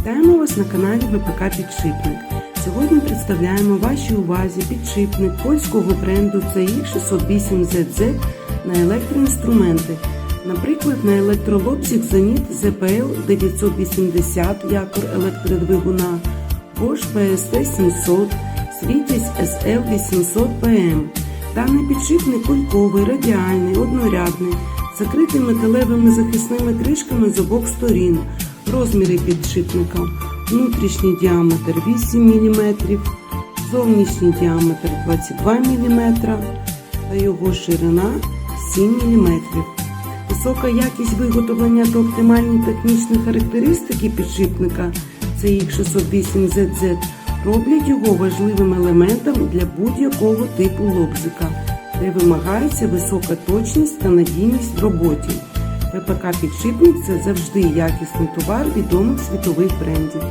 Вітаємо вас на каналі ВПК Підшипник. Сьогодні представляємо вашій увазі підшипник польського бренду CX608ZZ на електроінструменти. Наприклад, на електролобзик Zenit ZPL 980 якор електродвигуна, Bosch PST 700, Світязь SL 800 PM. Даний підшипник кульковий, радіальний, однорядний, закритий металевими захисними кришками з обох сторін. Розміри підшипника. Внутрішній діаметр 8 мм, зовнішній діаметр 22 мм та його ширина 7 мм. Висока якість виготовлення та оптимальні технічні характеристики підшипника CX608ZZ роблять його важливим елементом для будь-якого типу лобзика, де вимагається висока точність та надійність в роботі. ППК підшипник це завжди якісний товар відомих світових брендів.